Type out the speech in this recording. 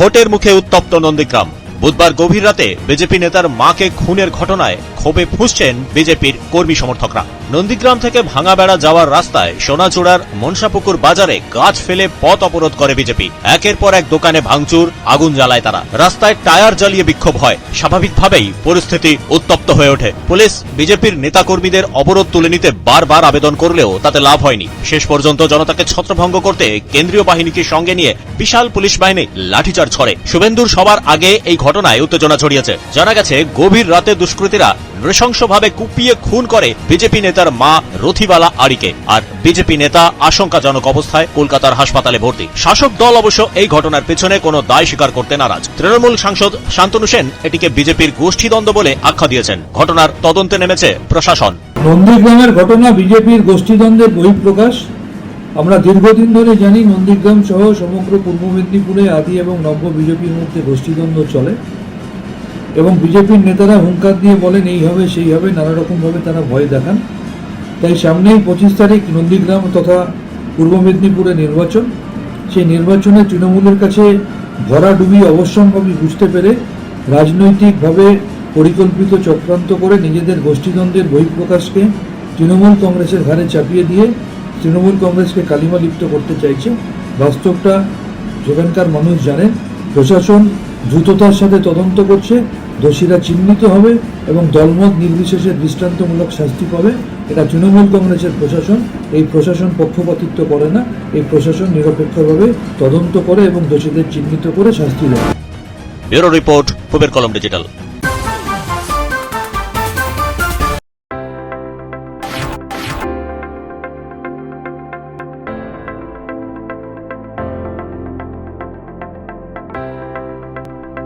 ভোটের মুখে উত্তপ্ত নন্দীগ্রাম। বুধবার গভীর রাতে বিজেপি নেতার মাকে খুনের ঘটনায় ক্ষোভে ফুঁসছেন বিজেপির কর্মী সমর্থকরা। নন্দীগ্রাম থেকে ভাঙা বেড়া যাওয়ার রাস্তায় সোনাচূড়ার মনসাপুকুর বাজারে গাছ ফেলে পথ অবরোধ করে বিজেপি। একের পর এক দোকানে ভাঙচুর, আগুন জ্বালায় তারা। রাস্তায় টায়ার জ্বালিয়ে বিক্ষোভ হয়। স্বাভাবিকভাবেই পরিস্থিতি উত্তপ্ত হয়ে ওঠে। পুলিশ বিজেপির নেতাকর্মীদের অবরোধ তুলে নিতে বারবার আবেদন করলেও তাতে লাভ হয়নি। শেষ পর্যন্ত জনতাকে ছত্রভঙ্গ করতে কেন্দ্রীয় বাহিনীকে সঙ্গে নিয়ে বিশাল পুলিশ বাহিনী লাঠিচার্জ করে। শুভেন্দুর সবার আগে এই ঘটনায় উত্তেজনা ছড়িয়েছে। জানা গেছে, গভীর রাতে দুষ্কৃতীরা নৃশংসভাবে কুপিয়ে খুন করে বিজেপি নেতার মা রথিবালা আড়িকে আর বিজেপি নেতা আশঙ্কাজনক অবস্থায় কলকাতার হাসপাতালে ভর্তি। শাসক দল অবশ্য এই ঘটনার পেছনে কোনো দায় স্বীকার করতে নারাজ। তৃণমূল সাংসদ শান্তনু সেন এটিকে বিজেপির গোষ্ঠীদ্বন্দ্ব বলে আখ্যা দিয়েছেন। ঘটনার তদন্তে নেমেছে প্রশাসন। নন্দীগ্রামের ঘটনা বিজেপির গোষ্ঠীদ্বন্দ্বের বহিঃপ্রকাশ। আমরা দীর্ঘদিন ধরে জানি নন্দীগ্রাম সহ সমগ্র পূর্ব মেদিনীপুরে আদি এবং নব্য বিজেপির মধ্যে গোষ্ঠীদ্বন্দ্ব চলে। এবং বিজেপির নেতারা হুঙ্কার দিয়ে বলেন, এই হবে, সেই হবে নানা রকমভাবে তারা ভয় দেখান। তাই সামনেই পঁচিশ তারিখ নন্দীগ্রাম তথা পূর্ব মেদিনীপুরে নির্বাচন। সেই নির্বাচনে তৃণমূলের কাছে ভরাডুবি অবশ্যম্ভাবী বুঝতে পেরে রাজনৈতিকভাবে পরিকল্পিত চক্রান্ত করে নিজেদের গোষ্ঠীদ্বন্দ্বের বহিঃপ্রকাশকে তৃণমূল কংগ্রেসের ঘাড়ে চাপিয়ে দিয়ে তৃণমূল কংগ্রেসকে কালিমা লিপ্ত করতে চাইছে। বাস্তবটা সেখানকার মানুষ জানেন। প্রশাসন দ্রুততার সাথে তদন্ত করছে, দোষীরা চিহ্নিত হবে এবং দলমত নির্বিশেষে দৃষ্টান্তমূলক শাস্তি পাবে। এটা তৃণমূল কংগ্রেসের প্রশাসন। এই প্রশাসন পক্ষপাতিত্ব করে না। এই প্রশাসন নিরপেক্ষভাবে তদন্ত করে এবং দোষীদের চিহ্নিত করে শাস্তি দেয়। রিপোর্ট কলম ডিজিটাল।